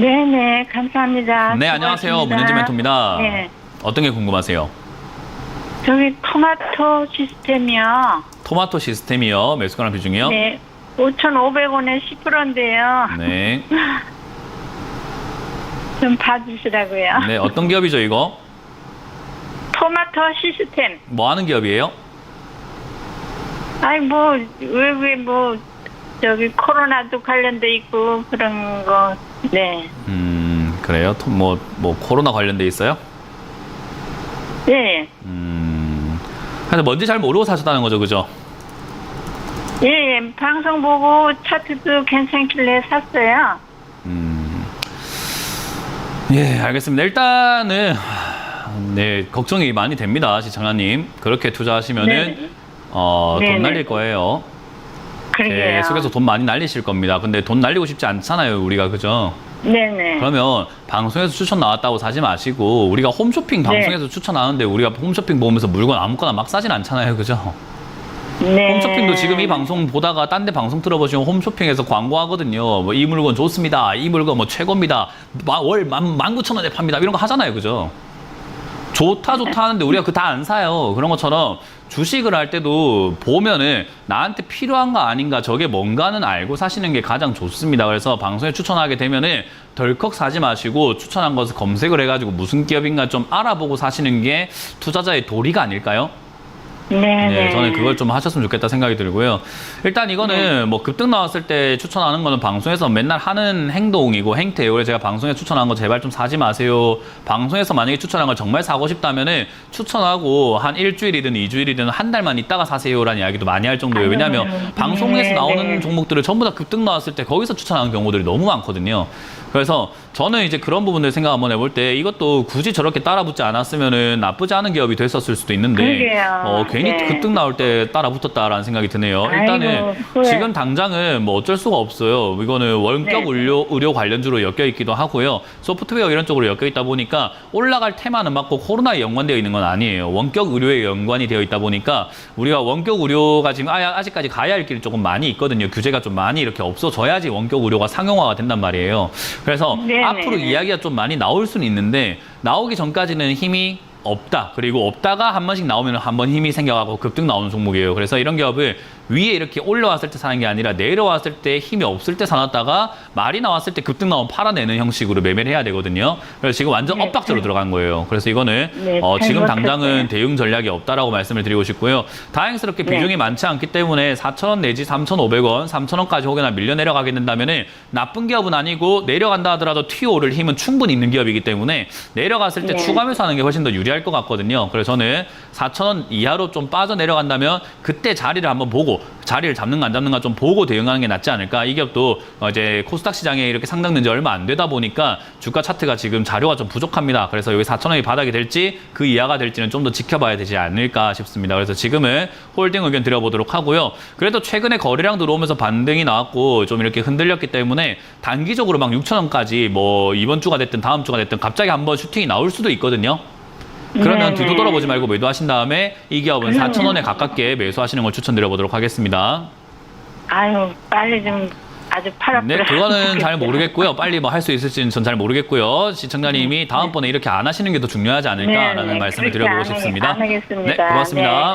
네네, 감사합니다. 네, 안녕하세요. 수고하셨습니다. 문현지 멘토입니다. 네. 어떤 게 궁금하세요? 저기 토마토 시스템이요. 토마토 시스템이요. 매수가랑 비중이요? 네. 5,500원에 10%인데요. 네. 좀 봐주시라고요. 네, 어떤 기업이죠, 이거? 토마토 시스템. 뭐 하는 기업이에요? 아니, 뭐, 왜, 왜, 뭐, 저기 코로나도 관련돼 있고 그런 거. 네. 음, 그래요? 토- 뭐, 뭐, 코로나 관련돼 있어요? 예, 음, 그래서 뭔지 잘 모르고 사셨다는 거죠, 그죠? 예, 예. 방송 보고 차트도 괜찮길래 샀어요. 음, 예, 알겠습니다. 일단은, 네, 걱정이 많이 됩니다, 시청자님. 그렇게 투자하시면은, 네. 어, 돈 네네. 날릴 거예요. 그러게요. 계속해서 돈 많이 날리실 겁니다. 근데 돈 날리고 싶지 않잖아요, 우리가, 그죠? 네네. 그러면 방송에서 추천 나왔다고 사지 마시고 우리가 홈쇼핑 네. 방송에서 추천 나왔는데 우리가 홈쇼핑 보면서 물건 아무거나 막 사진 않잖아요, 그죠? 네. 홈쇼핑도 지금 이 방송 보다가 딴 데 방송 들어보시면 홈쇼핑에서 광고하거든요. 뭐 이 물건 좋습니다. 이 물건 뭐 최고입니다. 마- 월 만, 만 구천 원에 팝니다. 이런 거 하잖아요, 그죠? 좋다 좋다 하는데 우리가 그 다 안 사요. 그런 것처럼 주식을 할 때도 보면은 나한테 필요한가 아닌가 저게 뭔가는 알고 사시는 게 가장 좋습니다. 그래서 방송에 추천하게 되면은 덜컥 사지 마시고 추천한 것을 검색을 해가지고 무슨 기업인가 좀 알아보고 사시는 게 투자자의 도리가 아닐까요? 네. 네, 저는 그걸 좀 하셨으면 좋겠다 생각이 들고요. 일단 이거는 네. 뭐 급등 나왔을 때 추천하는 거는 방송에서 맨날 하는 행동이고 행태예요. 그래서 제가 방송에 추천한 거 제발 좀 사지 마세요. 방송에서 만약에 추천한 걸 정말 사고 싶다면은 추천하고 한 일주일이든 이주일이든 한 달만 있다가 사세요라는 이야기도 많이 할 정도예요. 왜냐하면 음, 방송에서 네, 나오는 네. 종목들을 전부 다 급등 나왔을 때 거기서 추천하는 경우들이 너무 많거든요. 그래서 저는 이제 그런 부분들 생각 한번 해볼 때 이것도 굳이 저렇게 따라붙지 않았으면은 나쁘지 않은 기업이 됐었을 수도 있는데 그러게요. 어, 괜히 네. 급등 나올 때 따라붙었다라는 생각이 드네요. 아이고, 일단은 후회. 지금 당장은 뭐 어쩔 수가 없어요. 이거는 원격 네. 의료, 의료 관련주로 엮여 있기도 하고요. 소프트웨어 이런 쪽으로 엮여 있다 보니까 올라갈 테마는 맞고 코로나에 연관되어 있는 건 아니에요. 원격 의료에 연관이 되어 있다 보니까 우리가 원격 의료가 지금 아- 아직까지 가야 할 길이 조금 많이 있거든요. 규제가 좀 많이 이렇게 없어져야지 원격 의료가 상용화가 된단 말이에요. 그래서 네네. 앞으로 이야기가 좀 많이 나올 수는 있는데 나오기 전까지는 힘이 없다. 그리고 없다가 한 번씩 나오면 한 번 힘이 생겨가고 급등 나오는 종목이에요. 그래서 이런 기업을 위에 이렇게 올라왔을 때 사는 게 아니라 내려왔을 때 힘이 없을 때 사놨다가 말이 나왔을 때 급등 나오면 팔아내는 형식으로 매매를 해야 되거든요. 그래서 지금 완전 네, 엇박자로 잘- 들어간 거예요. 그래서 이거는 네, 어, 지금. 당장은 대응 전략이 없다라고 말씀을 드리고 싶고요. 다행스럽게 네. 비중이 많지 않기 때문에 4,000원 내지 3,500원, 3,000원까지 혹여나 밀려 내려가게 된다면은 나쁜 기업은 아니고 내려간다 하더라도 튀어오를 힘은 충분히 있는 기업이기 때문에 내려갔을 때 네. 추가 매수하는 게 훨씬 더 유리할 것 같거든요. 그래서 저는 4,000원 이하로 좀 빠져 내려간다면 그때 자리를 한번 보고 자리를 잡는가 안 잡는가 좀 보고 대응하는 게 낫지 않을까. 이 기업도 어, 이제 코스닥 시장에 이렇게 상장된 지 얼마 안 되다 보니까 주가 차트가 지금 자료가 좀 부족합니다. 그래서 여기 4,000원이 바닥이 될지 그 이하가 될지는 좀 더 지켜봐야 되지 않을까 싶습니다. 그래서 지금은 홀딩 의견 드려보도록 하고요. 그래도 최근에 거래량 들어오면서 반등이 나왔고 좀 이렇게 흔들렸기 때문에 단기적으로 막 6,000원까지 뭐 이번 주가 됐든 다음 주가 됐든 갑자기 한번 슈팅이 나올 수도 있거든요. 그러면 네네. 뒤도 돌아보지 말고 매도하신 다음에 이 기업은 그럼요. 4,000원에 가깝게 매수하시는 걸 추천드려 보도록 하겠습니다. 아유, 빨리 좀 아주 팔아 네, 그거는 잘 모르겠고요. 빨리 뭐 할 수 있을지는 전 잘 모르겠고요. 시청자님이 다음번에 이렇게 안 하시는 게 더 중요하지 않을까라는 네, 네, 말씀을 드려보고 싶습니다. 안 하겠습니다. 네, 고맙습니다.